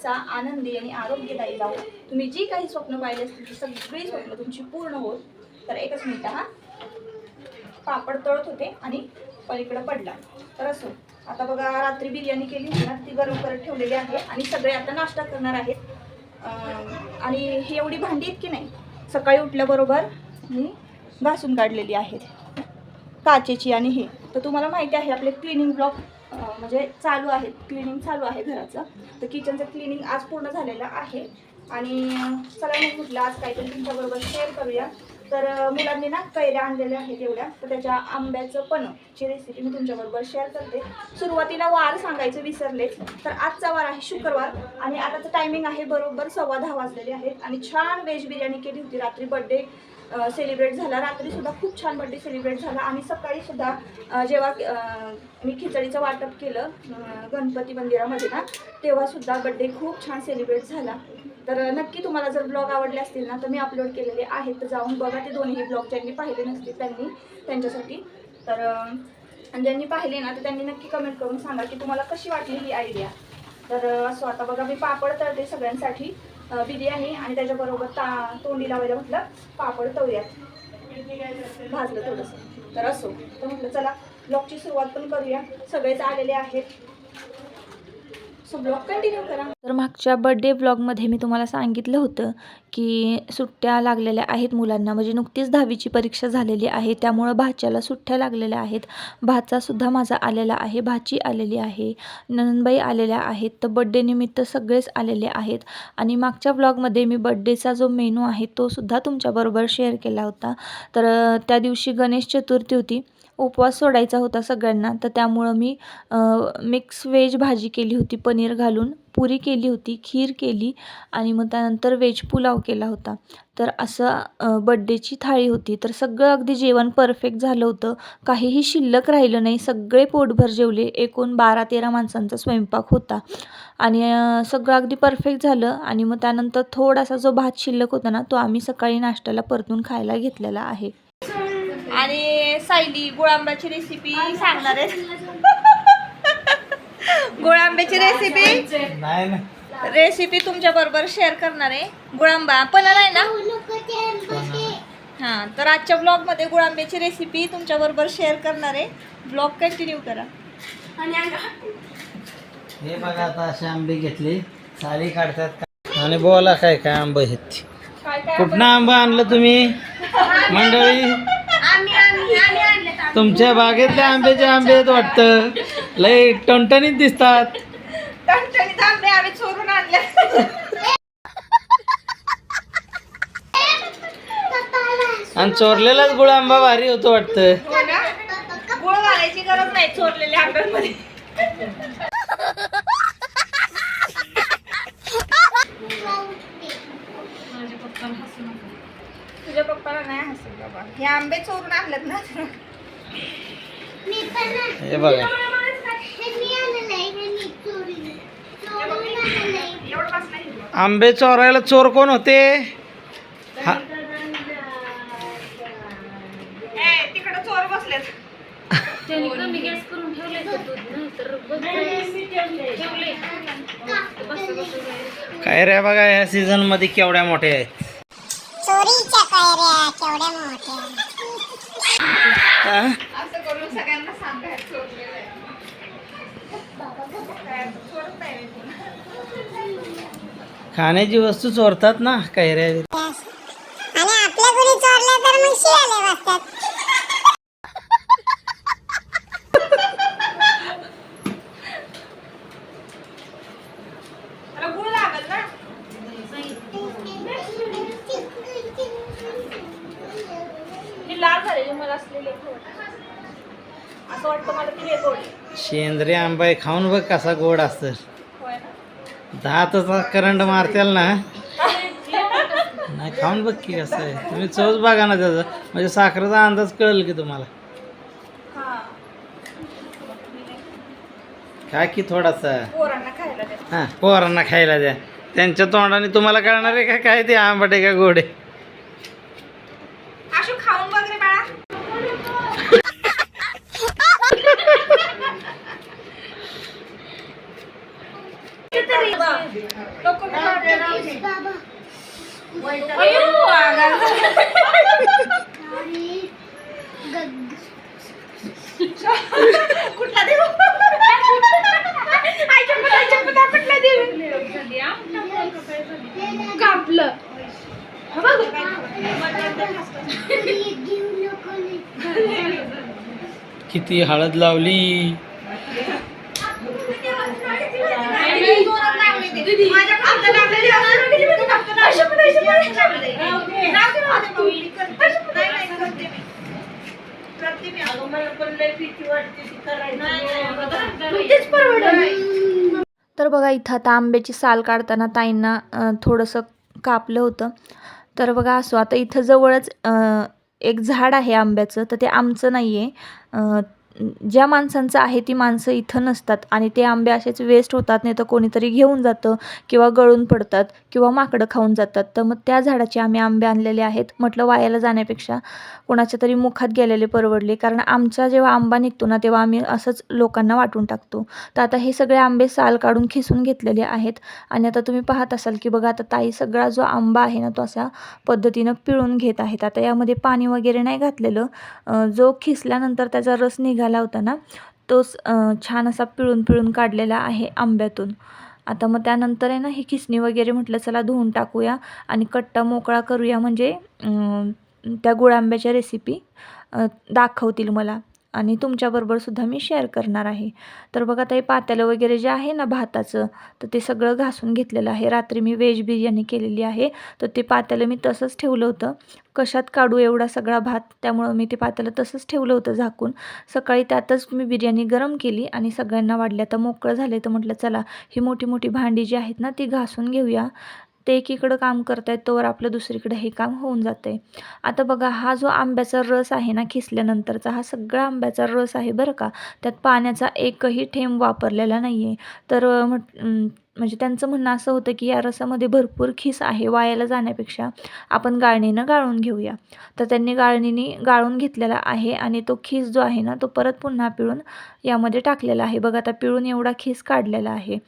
दिवस आनंदी आणि आरोग्यदायी जाऊ तुम्ही जी काही स्वप्न पाहिली असतील ती सगळी स्वप्न तुमची पूर्ण होत. तर एकच मिनिट हा. पापड तळत होते आणि पलीकडं पडला. तर असो आता बघा रात्री बिर्याणी केली होती ना ती गरम करत ठेवलेली आहे आणि सगळे आता नाश्ता करणार आहेत. आणि ही एवढी भांडी आहेत की नाही सकाळी उठल्याबरोबर मी घासून काढलेली आहेत. काचेची आणि हे. तर तुम्हाला माहिती आहे आपले क्लिनिंग ब्लॉक म्हणजे चालू आहेत क्लिनिंग चालू आहे घराचं. तर किचनचं क्लिनिंग आज पूर्ण झालेलं आहे. आणि चला मग म्हटलं आज काहीतरी तुमच्याबरोबर शेअर करूया. तर मुलांनी ना कैऱ्या आणलेल्या आहेत एवढ्या. तर त्याच्या आंब्याचं पणची रेसिपी मी तुमच्याबरोबर शेअर करते. सुरुवातीला वार सांगायचं विसरलेच. तर आजचा वार आहे शुक्रवार आणि आताचं टायमिंग आहे बरोबर सव्वा दहा वाजलेले आहेत. आणि छान व्हेज बिर्याणी केली होती रात्री बड्डे सेलिब्रेट झाला. रात्रीसुद्धा खूप छान बड्डे सेलिब्रेट झाला. आणि सकाळीसुद्धा जेव्हा मी खिचडीचं वाटप केलं गणपती मंदिरामध्ये ना तेव्हासुद्धा बड्डे खूप छान सेलिब्रेट झाला. तर नक्की तुम्हाला जर ब्लॉग आवडले असतील ना तर मी अपलोड केलेले आहेत. तर जाऊन बघा ते दोन्ही ब्लॉग ज्यांनी पाहिले नसतील त्यांनी त्यांच्यासाठी. तर आणि ज्यांनी पाहिले ना तर त्यांनी नक्की कमेंट करून सांगा की तुम्हाला कशी वाटली ही आयडिया तर असं आता बघा मी पापड तळते सगळ्यांसाठी. बिर्याणी आणि त्याच्याबरोबर ता तोंडी लावायला म्हटलं पापड तळूयात भाजलं थोडंसं. तर असो. तर म्हटलं चला ब्लॉगची सुरुवात पण करूया. सगळेच आलेले आहेत. सो ब्लॉग कंटिन्यू करा. तर मागच्या बड्डे ब्लॉगमध्ये मी तुम्हाला सांगितलं होतं की सुट्ट्या लागलेल्या आहेत मुलांना. म्हणजे नुकतीच दहावीची परीक्षा झालेली आहे. त्यामुळं भाच्याला सुट्ट्या लागलेल्या आहेत. भाचासुद्धा माझा आलेला आहे. भाची आलेली आहे. ननंदबाई आलेल्या आहेत. तर बड्डे निमित्त सगळेच आलेले आहेत. आणि मागच्या ब्लॉगमध्ये मी बड्डेचा जो मेनू आहे तो सुद्धा तुमच्याबरोबर शेअर केला होता. तर त्या दिवशी गणेश चतुर्थी होती. उपवास सोडायचा होता सगळ्यांना. तर त्यामुळं मी मिक्स व्हेज भाजी केली होती पनीर घालून. पुरी केली होती खीर केली आणि मग त्यानंतर व्हेज पुलाव केला होता. तर असं बड्डेची थाळी होती. तर सगळं अगदी जेवण परफेक्ट झालं होतं. काहीही शिल्लक राहिलं नाही. सगळे पोटभर जेवले. एकूण बारा तेरा माणसांचा स्वयंपाक होता. आणि सगळं अगदी परफेक्ट झालं. आणि मग त्यानंतर थोडासा जो भात शिल्लक होता ना तो आम्ही सकाळी नाश्त्याला परतून खायला घेतलेला आहे. आणि सायली गुळांब्याची रेसिपी सांगणार आहे गुळांब्याची रेसिपी नाही रेसिपी तुमच्या बरोबर शेअर करणार आहे. गुळांबा. पणाला आहे ना? हां तर आजच्या ब्लॉगमध्ये गुळांब्याची रेसिपी तुमच्या बरोबर शेअर करणार आहे. ब्लॉग कंटिन्यू करा. हे बघा आता असे आंबे घेतले. साली काढतात आणि बोला काय काय आंबे आहेत. कुठनं आंबं आणलं तुम्ही? मंडळी? तुमच्या बागेतले आंब्याचे आंबे आहेत वाटतं. लय टणटणीत दिसतात. टणटणीत आंबे आम्ही चोरून आणले. आणि चोरलेलाच गुळ आंबा भारी होतो वाटतं. हो ना? गुळ घालायची गरज नाही चोरलेल्या आंब्यांमध्ये. तुझ्या पप्पाला नाही हसत बाबा. हे आंबे चोरून आणलेत ना. हे बघा. आंबे चोरायला चोर कोण होते? हा. ए तिकडे चोर बसलेत. काय रे बघा या सीझनमध्ये केवढ्या मोठ्या आहेत. चोरीच्या कायऱ्या केवढ्या मोठ्या हा? खाण्याची वस्तू चोरतात ना कैऱ्या आणि आपल्या घरी चोरल्या तर मग शिळाले बसतात त्याला गुळ लागल ना ही लाल झालेली मला असलेली असं वाटतं मला ती गोड शेंद्रे आंबा आहे, खाऊन बघ कसा गोड असतं होय. ना करंट मारत्याल ना. नाही खाऊन बघ की कसं आहे. तुम्ही चवच बघा ना त्याचा. म्हणजे साखरेचा अंदाज कळेल की तुम्हाला. हा. काय की थोडासा. पोरांना खायला द्या. हां पोरांना खायला द्या. त्यांच्या तोंडाने तुम्हाला कळणार आहे का काय ते आंबट आहे का गोड आहे आशू खाऊन बघ रे बाळा कुठला कापलं. किती हळद लावली माझ्या हातात लागलेली असते. आईच्या पण आईच्या पण आईच्या पण. नाव काय माझ्या मम्मी? आईच्या पण नाही, नाही, करते मी. करते मी. मग तेच परवडलं. तर बघा इथं आता आंब्याची साल काढताना ताईंना थोडंसं कापलं होतं. तर बघा असो आता इथं जवळच एक झाड आहे आंब्याचं तर ते आमचं नाही आहे ज्या माणसांचं आहे ती माणसं इथं नसतात आणि ते आंबे असेच वेस्ट होतात नाही तर कोणीतरी घेऊन जातं किंवा गळून पडतात किंवा माकडं खाऊन जातात. तर मग त्या झाडाचे आम्ही आंबे आणलेले आहेत. म्हटलं वायाला जाण्यापेक्षा कोणाच्या तरी मुखात गेलेले परवडले. कारण आमचा जेव्हा आंबा निघतो ना तेव्हा आम्ही असंच लोकांना वाटून टाकतो. तर आता हे सगळे आंबे साल काढून खिसून घेतलेले आहेत. आणि आता तुम्ही पाहत असाल की बघा आता ताई सगळा जो आंबा आहे ना तो अशा पद्धतीनं पिळून घेत आहेत. आता यामध्ये पाणी वगैरे नाही घातलेलं. जो खिसल्यानंतर त्याचा रस निघाला होता ना तोच छान असा पिळून पिळून काढलेला आहे आंब्यातून. आता मग त्यानंतर आहे ना ही खिसणी वगैरे म्हटलं चला धुवून टाकूया आणि कट्टा मोकळा करूया. म्हणजे त्या गुळ आंब्याच्या रेसिपी दाखवतील मला. आणि तुमच्याबरोबर सुद्धा मी शेअर करणार आहे. तर बघा ते पातेलं वगैरे जे आहे ना भाताचं तर ते सगळं घासून घेतलेलं आहे. रात्री मी व्हेज बिर्याणी केलेली आहे. तर ते पातेलं मी तसंच ठेवलं होतं. कशात काढू एवढा सगळा भात त्यामुळं मी ते पातेलं तसंच ठेवलं होतं झाकून. सकाळी त्यातच मी बिर्याणी गरम केली आणि सगळ्यांना वाढल्या. तर मोकळं झाले तर म्हटलं चला ही मोठी मोठी भांडी जी आहेत ना ती घासून घेऊया. ते एकीकडं काम करतायत तोवर आपलं दुसरीकडे हे काम होऊन जातं आहे आता बघा हा जो आंब्याचा रस आहे ना खिसल्यानंतरचा हा सगळा आंब्याचा रस आहे बरं का. त्यात पाण्याचा एकही थेंब वापरलेला नाही आहे तर म्हट म्हणजे त्यांचं म्हणणं असं होतं की या रसामध्ये भरपूर खिस आहे वायाला जाण्यापेक्षा आपण गाळणीनं गाळून घेऊया. तर त्यांनी गाळणीने गाळून घेतलेला आहे आणि तो खिस जो आहे ना तो परत पुन्हा पिळून यामध्ये टाकलेला आहे. बघा आता पिळून एवढा खिस काढलेला आहे.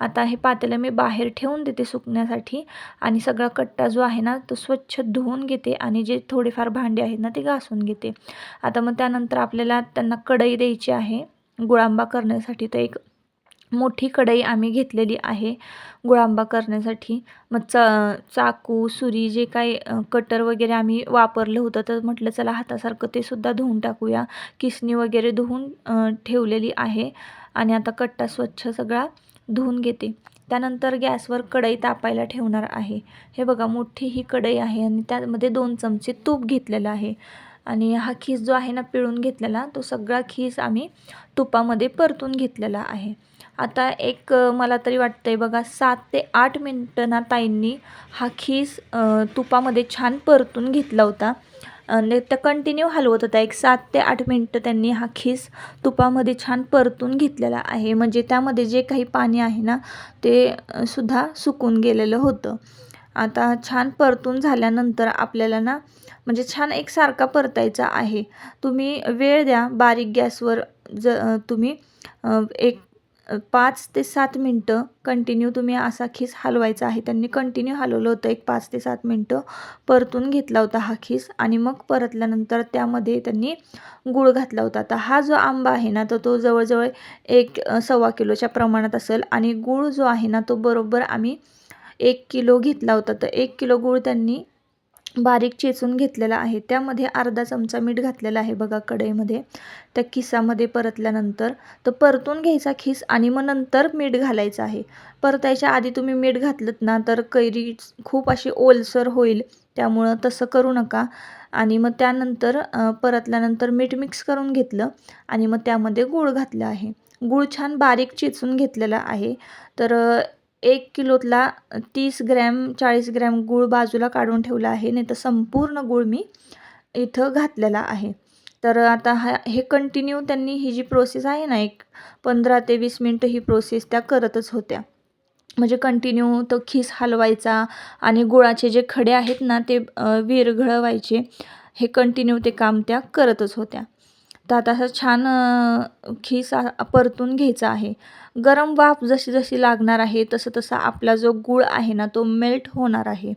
आता हे पातेलं मी बाहेर ठेवून देते सुकण्यासाठी आणि सगळा कट्टा जो आहे ना तो स्वच्छ धुवून घेते आणि जे थोडेफार भांडे आहेत ना ते घासून घेते. आता मग त्यानंतर आपल्याला त्यांना कढई द्यायची आहे. गुळांबा करण्यासाठी तर एक मोठी कढई आम्ही घेतलेली आहे गुळांबा करण्यासाठी. मग च चाकू सुरी जे काही कटर वगैरे आम्ही वापरलं होतं तर म्हटलं चला हातासारखं ते सुद्धा धुवून टाकूया. किसणी वगैरे धुवून ठेवलेली आहे. आणि आता कट्टा स्वच्छ सगळा धुवून घेते. त्यानंतर गॅसवर कढई तापायला ठेवणार आहे. हे बघा मोठी ही कढई आहे आणि त्यामध्ये दोन चमचे तूप घेतलेलं आहे. आणि हा खीस जो आहे ना पिळून घेतलेला तो सगळा खीस आम्ही तुपामध्ये परतून घेतलेला आहे. आता एक मला तरी वाटतं आहे बघा सात ते आठ मिनटं ना ताईंनी हा खीस तुपामध्ये छान परतून घेतला होता. आणि त्या कंटिन्यू हलवत होता. एक सात ते आठ मिनटं त्यांनी हा खीस तुपामध्ये छान परतून घेतलेला आहे. म्हणजे त्यामध्ये जे काही पाणी आहे ना ते सुद्धा सुकून गेलेलं होतं. आता छान परतून झाल्यानंतर आपल्याला ना म्हणजे छान एकसारखा परतायचा आहे. तुम्ही वेळ द्या बारीक गॅसवर ज तुम्ही एक पाच ते सात मिनटं कंटिन्यू तुम्ही असा खीस हलवायचा आहे. त्यांनी कंटिन्यू हलवलं होतं. एक पाच ते सात मिनटं परतून घेतला होता हा खीस आणि मग परतल्यानंतर त्यामध्ये त्यांनी गूळ घातला होता. आता हा जो आंबा आहे ना तर तो जवळजवळ एक सव्वा किलोच्या प्रमाणात असेल आणि गूळ जो आहे ना तो बरोबर आम्ही एक किलो घेतला होता. तर एक किलो गूळ त्यांनी बारीक चेचून घेतलेला आहे. त्यामध्ये अर्धा चमचा मीठ घातलेला आहे बघा कढईमध्ये. त्या खिसामध्ये परतल्यानंतर तर परतून घ्यायचा खिस आणि मग नंतर मीठ घालायचं आहे. परतायच्या आधी तुम्ही मीठ घातलं ना तर कैरी खूप अशी ओलसर होईल. त्यामुळं तसं करू नका. आणि मग त्यानंतर परतल्यानंतर मीठ मिक्स करून घेतलं आणि मग त्यामध्ये गूळ घातलं आहे. गूळ छान बारीक चेचून घेतलेला आहे. तर एक किलोतला तीस ग्रॅम चाळीस ग्रॅम गूळ बाजूला काढून ठेवला आहे. नाही तर संपूर्ण गूळ मी इथं घातलेला आहे. तर आता हा हे कंटिन्यू त्यांनी ही जी प्रोसेस आहे ना एक पंधरा ते वीस मिनटं ही प्रोसेस त्या करतच होत्या. म्हणजे कंटिन्यू तो खीस हलवायचा आणि गुळाचे जे खडे आहेत ना ते विरघळवायचे. हे कंटिन्यू ते काम त्या करतच होत्या. त्यात असं छान खीस परतून घ्यायचा आहे. गरम वाफ जशी जशी लागणार आहे तसं तसा आपला जो गूळ आहे ना तो मेल्ट होणार आहे.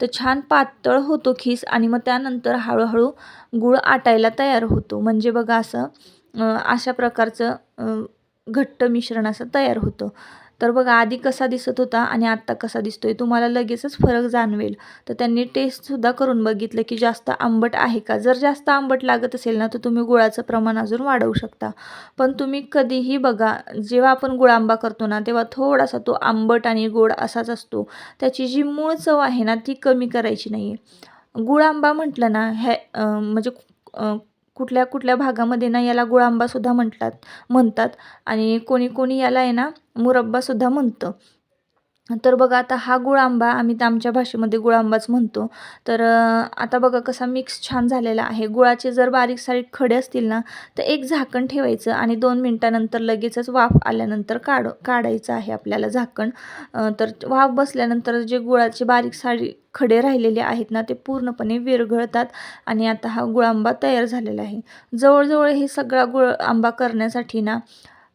तर छान पातळ होतो खीस आणि मग त्यानंतर हळूहळू गूळ आटायला तयार होतो. म्हणजे बघा असं अशा प्रकारचं घट्ट मिश्रण असं तयार होतं. तर बघा आधी कसा दिसत होता आणि आत्ता कसा दिसतोय तुम्हाला लगेचच फरक जाणवेल. तर त्यांनी टेस्टसुद्धा करून बघितलं की जास्त आंबट आहे का? जर जास्त आंबट लागत असेल ना तर तुम्ही गुळाचं प्रमाण अजून वाढवू शकता. पण तुम्ही कधीही बघा जेव्हा आपण गुळांबा करतो ना तेव्हा थोडासा तो आंबट आणि गोड असाच असतो. त्याची जी मूळ चव आहे ना ती कमी करायची नाही आहे गुळांबा म्हटलं ना हे म्हणजे कुठल्या कुठल्या भागामध्ये ना याला गुळांबासुद्धा म्हटलात म्हणतात. आणि कोणी कोणी याला आहे ना मुरब्बासुद्धा म्हणतं. तर बघा आता हा गुळ आंबा आम्ही तर आमच्या भाषेमध्ये गुळांबाच म्हणतो. तर आता बघा कसा मिक्स छान झालेला आहे. गुळाचे जर बारीक सारीक खडे असतील ना तर एक झाकण ठेवायचं आणि दोन मिनटानंतर लगेचच वाफ आल्यानंतर काढ काढायचं आहे आपल्याला झाकण. तर वाफ बसल्यानंतर जे गुळाचे बारीक सारी खडे राहिलेले आहेत ना ते पूर्णपणे विरघळतात आणि आता हा गुळांबा तयार झालेला आहे. जवळजवळ हे सगळा गुळ आंबा करण्यासाठी ना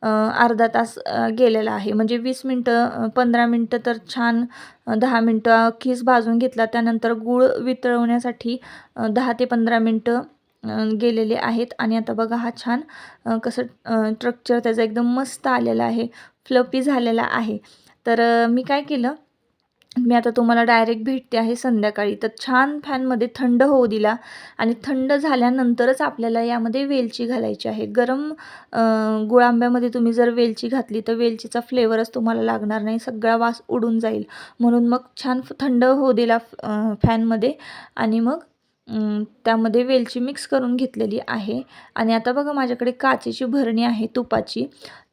अर्धा तास गेलेला आहे. म्हणजे वीस मिनटं पंधरा मिनटं तर छान दहा मिनटं खीस भाजून घेतला. त्यानंतर गूळ वितळवण्यासाठी दहा ते पंधरा मिनटं गेलेले आहेत. आणि आता बघा हा छान कसं स्ट्रक्चर त्याचा एकदम मस्त आलेला आहे. फ्लपी झालेला आहे. तर मी काय केलं मी आता तुम्हाला डायरेक्ट भेटते आहे संध्याकाळी. तर छान फॅनमध्ये थंड होऊ दिला आणि थंड झाल्यानंतरच आपल्याला यामध्ये वेलची घालायची आहे. गरम गुळांब्यामध्ये तुम्ही जर वेलची घातली तर वेलचीचा फ्लेवरच तुम्हाला लागणार नाही. सगळा वास उडून जाईल. म्हणून मग छान फ- थंड होऊ दिला फॅनमध्ये आणि मग त्यामध्ये वेलची मिक्स करून घेतलेली आहे. आणि आता बघा माझ्याकडे काचेची भरणी आहे तुपाची.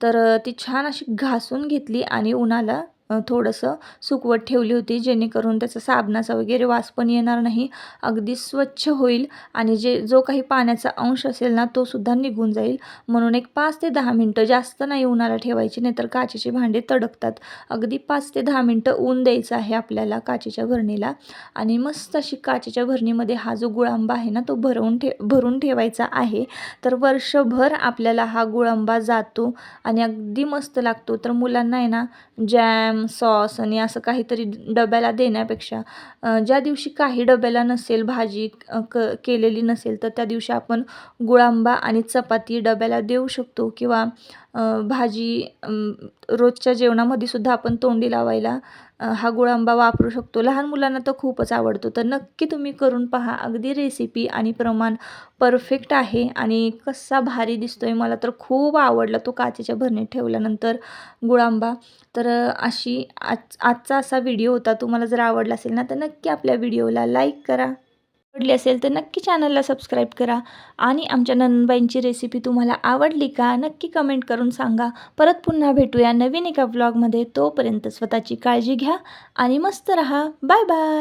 तर ती छान अशी घासून घेतली आणि उन्हाला थोडंसं सुकवत ठेवली होती जेणेकरून त्याचा साबणाचा वगैरे वास पण येणार नाही. अगदी स्वच्छ होईल आणि जे जो काही पाण्याचा अंश असेल ना तो सुद्धा निघून जाईल. म्हणून एक पाच ते दहा मिनटं जास्त नाही उन्हाला ठेवायची नाहीतर काचेचे भांडे तडकतात. अगदी पाच ते दहा मिनटं ऊन द्यायचं आहे आपल्याला काचेच्या भरणीला. आणि मस्त अशी काचेच्या भरणीमध्ये हा जो गुळांबा आहे ना तो भरवून ठे भरून ठेवायचा आहे. तर वर्षभर आपल्याला हा गुळांबा जातो आणि अगदी मस्त लागतो. तर मुलांना आहे ना जॅम सॉस आणि असं काहीतरी डब्याला देण्यापेक्षा ज्या दिवशी काही डब्याला नसेल भाजी क केलेली नसेल तर त्या दिवशी आपण गुळांबा आणि चपाती डब्याला देऊ शकतो किंवा भाजी रोजच्या जेवणामध्ये सुद्धा आपण तोंडी लावायला हा गुळांबा वापरू शकतो. लहान मुलांना तर खूपच आवडतो. तर नक्की तुम्ही करून पहा. अगदी रेसिपी आणि प्रमाण परफेक्ट आहे आणि कसा भारी दिसतोय मला तर खूप आवडला तो काचेच्या भरणीत ठेवल्यानंतर गुळांबा तर अशी आज आजचा असा व्हिडिओ होता. तुम्हाला जर आवडला असेल ना तर नक्की आपल्या व्हिडिओला लाईक करा. आवडली असेल तर नक्की चॅनलला सबस्क्राईब करा. आणि आमच्या नंदबाईंची रेसिपी तुम्हाला आवडली का नक्की कमेंट करून सांगा. परत पुन्हा भेटूया नवीन एका ब्लॉगमध्ये तोपर्यंत स्वतःची काळजी घ्या आणि मस्त रहा. Bye bye